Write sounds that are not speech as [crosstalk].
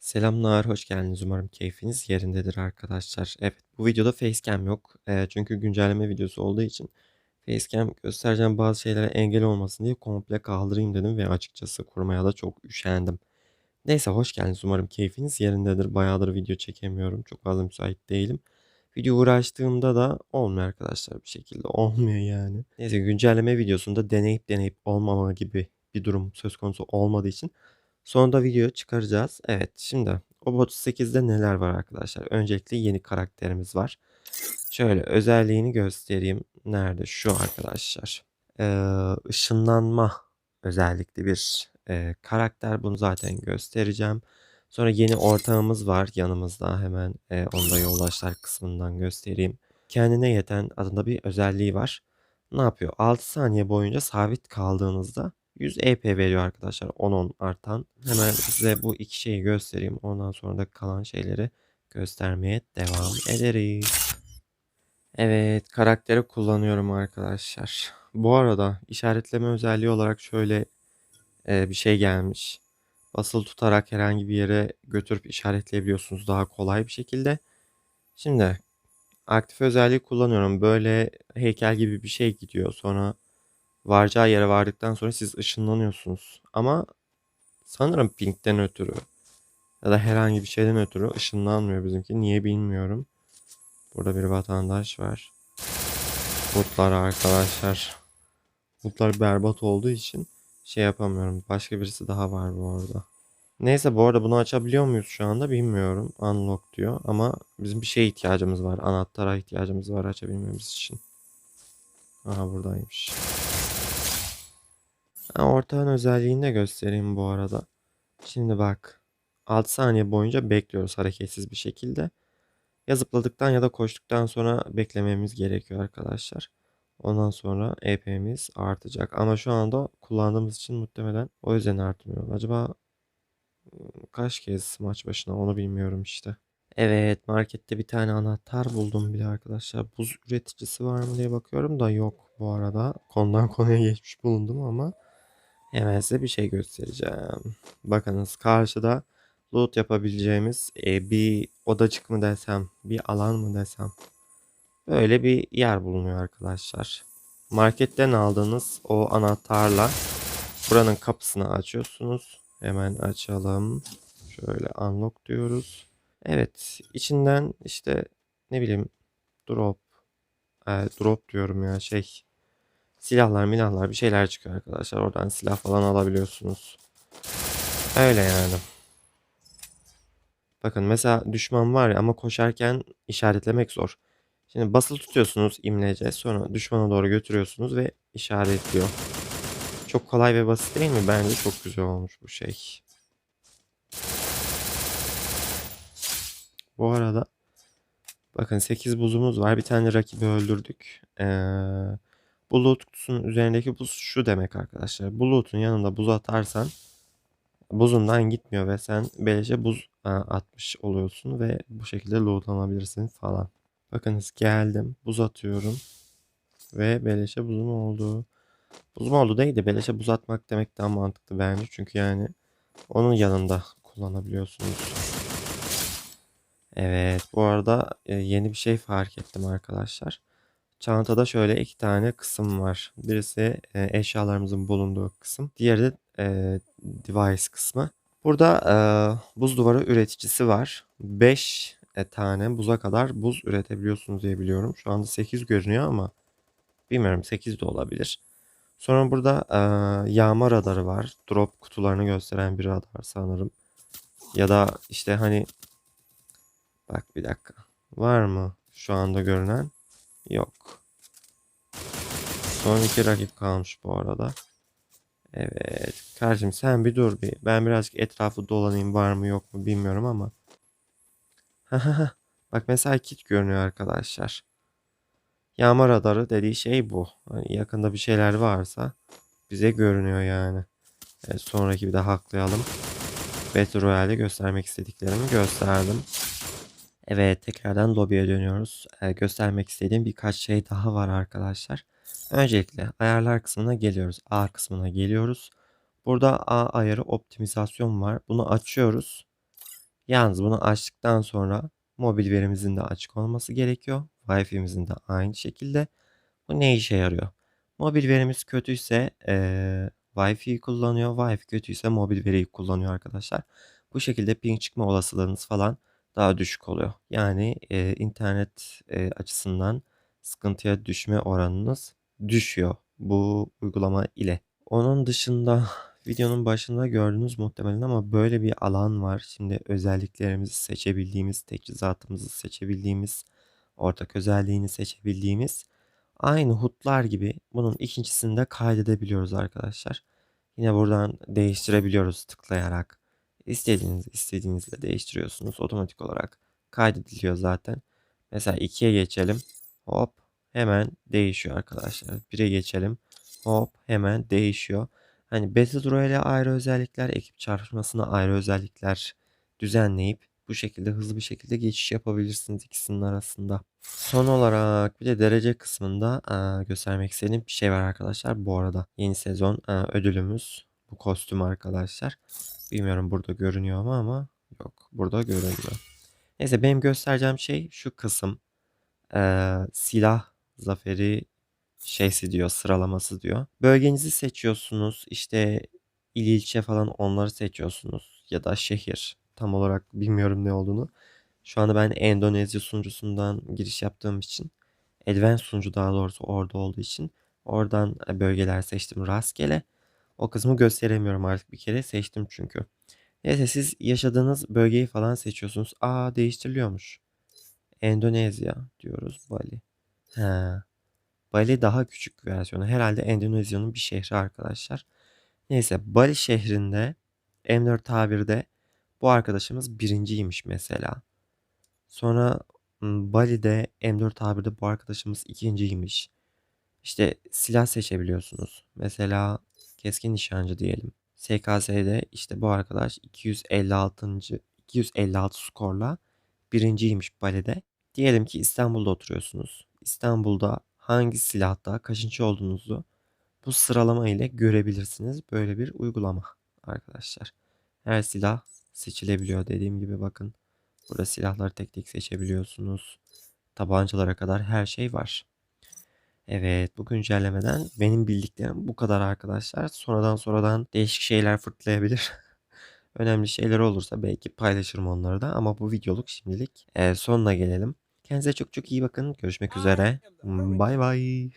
Selamlar, hoş geldiniz. Umarım keyfiniz yerindedir arkadaşlar. Evet, bu videoda facecam yok. Eee, çünkü güncelleme videosu olduğu için facecam göstereceğim bazı şeylere engel olmasın diye komple kaldırayım dedim ve açıkçası kurmaya da çok üşendim. Neyse, hoş geldiniz. Umarım keyfiniz yerindedir. Bayağıdır video çekemiyorum. Çok fazla müsait değilim. Video uğraştığımda da olmuyor arkadaşlar bir şekilde. [laughs] Olmuyor yani. Neyse, güncelleme videosunda deneyip deneyip olmama gibi bir durum söz konusu olmadığı için Sonunda video çıkaracağız. Evet, şimdi Obot 8'de neler var arkadaşlar? Öncelikle yeni karakterimiz var. Şöyle özelliğini göstereyim. Nerede? Şu arkadaşlar. Ee, ışınlanma özellikli bir e, karakter. Bunu zaten göstereceğim. Sonra yeni ortağımız var yanımızda. Hemen e, onu da yoldaşlar kısmından göstereyim. Kendine yeten adında bir özelliği var. Ne yapıyor? 6 saniye boyunca sabit kaldığınızda 100 EP veriyor arkadaşlar 10-10 artan. Hemen size bu iki şeyi göstereyim. Ondan sonra da kalan şeyleri göstermeye devam ederiz. Evet karakteri kullanıyorum arkadaşlar. Bu arada işaretleme özelliği olarak şöyle e, bir şey gelmiş. Basılı tutarak herhangi bir yere götürüp işaretleyebiliyorsunuz daha kolay bir şekilde. Şimdi aktif özelliği kullanıyorum. Böyle heykel gibi bir şey gidiyor. Sonra varacağı yere vardıktan sonra siz ışınlanıyorsunuz. Ama sanırım pinkten ötürü ya da herhangi bir şeyden ötürü ışınlanmıyor bizimki. Niye bilmiyorum. Burada bir vatandaş var. Butlar arkadaşlar. Butlar berbat olduğu için şey yapamıyorum. Başka birisi daha var bu arada. Neyse bu arada bunu açabiliyor muyuz şu anda bilmiyorum. Unlock diyor ama bizim bir şeye ihtiyacımız var. Anahtara ihtiyacımız var açabilmemiz için. Aha buradaymış. Ha, ortağın özelliğini de göstereyim bu arada. Şimdi bak. 6 saniye boyunca bekliyoruz hareketsiz bir şekilde. Ya zıpladıktan ya da koştuktan sonra beklememiz gerekiyor arkadaşlar. Ondan sonra EP'miz artacak. Ama şu anda kullandığımız için muhtemelen o yüzden artmıyor. Acaba kaç kez maç başına onu bilmiyorum işte. Evet markette bir tane anahtar buldum bile arkadaşlar. Buz üreticisi var mı diye bakıyorum da yok bu arada. Konudan konuya geçmiş bulundum ama hemen size bir şey göstereceğim. Bakınız karşıda loot yapabileceğimiz e, bir odacık mı desem, bir alan mı desem. Böyle bir yer bulunuyor arkadaşlar. Marketten aldığınız o anahtarla buranın kapısını açıyorsunuz. Hemen açalım. Şöyle unlock diyoruz. Evet içinden işte ne bileyim drop e, drop diyorum ya şey silahlar milahlar bir şeyler çıkıyor arkadaşlar. Oradan silah falan alabiliyorsunuz. Öyle yani. Bakın mesela düşman var ya ama koşarken işaretlemek zor. Şimdi basılı tutuyorsunuz imlece sonra düşmana doğru götürüyorsunuz ve işaretliyor. Çok kolay ve basit değil mi? Bence çok güzel olmuş bu şey. Bu arada bakın 8 buzumuz var. Bir tane rakibi öldürdük. Ee, bu loot kutusunun üzerindeki buz şu demek arkadaşlar. Bu loot'un yanında buz atarsan buzundan gitmiyor ve sen beleşe buz atmış oluyorsun ve bu şekilde lootlanabilirsin falan. Bakınız geldim. Buz atıyorum. Ve beleşe buzum oldu. Buzum oldu değil de beleşe buz atmak demek daha mantıklı bence. Çünkü yani onun yanında kullanabiliyorsunuz. Evet bu arada e, yeni bir şey fark ettim arkadaşlar. Çantada şöyle iki tane kısım var. Birisi eşyalarımızın bulunduğu kısım. Diğeri de device kısmı. Burada buz duvarı üreticisi var. 5 e, tane buza kadar buz üretebiliyorsunuz diye biliyorum. Şu anda 8 görünüyor ama bilmiyorum 8 de olabilir. Sonra burada yağma radarı var. Drop kutularını gösteren bir radar sanırım. Ya da işte hani bak bir dakika. Var mı şu anda görünen? Yok. Son iki rakip kalmış bu arada. Evet. Kardeşim sen bir dur bir. Ben birazcık etrafı dolanayım var mı yok mu bilmiyorum ama. [laughs] Bak mesela kit görünüyor arkadaşlar. Yağma radarı dediği şey bu. Hani yakında bir şeyler varsa bize görünüyor yani. Evet, sonraki bir de haklayalım. Battle Royale'de göstermek istediklerimi gösterdim. Evet tekrardan lobiye dönüyoruz. Ee, göstermek istediğim birkaç şey daha var arkadaşlar. Öncelikle ayarlar kısmına geliyoruz. A kısmına geliyoruz. Burada A ayarı optimizasyon var. Bunu açıyoruz. Yalnız bunu açtıktan sonra mobil verimizin de açık olması gerekiyor. Wi-Fi'mizin de aynı şekilde. Bu ne işe yarıyor? Mobil verimiz kötüyse eee Wi-Fi kullanıyor. Wi-Fi kötüyse mobil veriyi kullanıyor arkadaşlar. Bu şekilde ping çıkma olasılığınız falan daha düşük oluyor. Yani eee, internet eee, açısından sıkıntıya düşme oranınız düşüyor bu uygulama ile. Onun dışında [laughs] videonun başında gördünüz muhtemelen ama böyle bir alan var. Şimdi özelliklerimizi seçebildiğimiz, teçhizatımızı seçebildiğimiz, ortak özelliğini seçebildiğimiz aynı hutlar gibi bunun ikincisini de kaydedebiliyoruz arkadaşlar. Yine buradan değiştirebiliyoruz tıklayarak. İstediğiniz istediğinizde değiştiriyorsunuz. Otomatik olarak kaydediliyor zaten. Mesela 2'ye geçelim. Hop hemen değişiyor arkadaşlar. 1'e geçelim. Hop hemen değişiyor. Hani Battle Royale'e ayrı özellikler, ekip çarpışmasına ayrı özellikler düzenleyip bu şekilde hızlı bir şekilde geçiş yapabilirsiniz ikisinin arasında. Son olarak bir de derece kısmında e, göstermek istediğim bir şey var arkadaşlar. Bu arada yeni sezon e, ödülümüz bu kostüm arkadaşlar. Bilmiyorum burada görünüyor mu ama yok burada görünmüyor. Neyse benim göstereceğim şey şu kısım. E, silah zaferi şeysi diyor sıralaması diyor. Bölgenizi seçiyorsunuz işte il ilçe falan onları seçiyorsunuz ya da şehir tam olarak bilmiyorum ne olduğunu. Şu anda ben Endonezya sunucusundan giriş yaptığım için Advanced sunucu daha doğrusu orada olduğu için oradan bölgeler seçtim rastgele. O kısmı gösteremiyorum artık bir kere seçtim çünkü. Neyse siz yaşadığınız bölgeyi falan seçiyorsunuz. Aa değiştiriliyormuş. Endonezya diyoruz Bali. He. Bali daha küçük versiyonu. Herhalde Endonezya'nın bir şehri arkadaşlar. Neyse Bali şehrinde M4A1'de bu arkadaşımız birinciymiş mesela. Sonra Bali'de M4A1'de bu arkadaşımız ikinciymiş. İşte silah seçebiliyorsunuz. Mesela keskin nişancı diyelim. SKS'de işte bu arkadaş 256. 256 skorla birinciymiş Bali'de. Diyelim ki İstanbul'da oturuyorsunuz. İstanbul'da hangi silahta kaçıncı olduğunuzu bu sıralama ile görebilirsiniz. Böyle bir uygulama arkadaşlar. Her silah seçilebiliyor dediğim gibi bakın. Burada silahları tek tek seçebiliyorsunuz. Tabancalara kadar her şey var. Evet bu güncellemeden benim bildiklerim bu kadar arkadaşlar. Sonradan sonradan değişik şeyler fırtlayabilir. [laughs] Önemli şeyler olursa belki paylaşırım onları da ama bu videoluk şimdilik sonuna gelelim. Kendinize çok çok iyi bakın. Görüşmek üzere. Bay bay.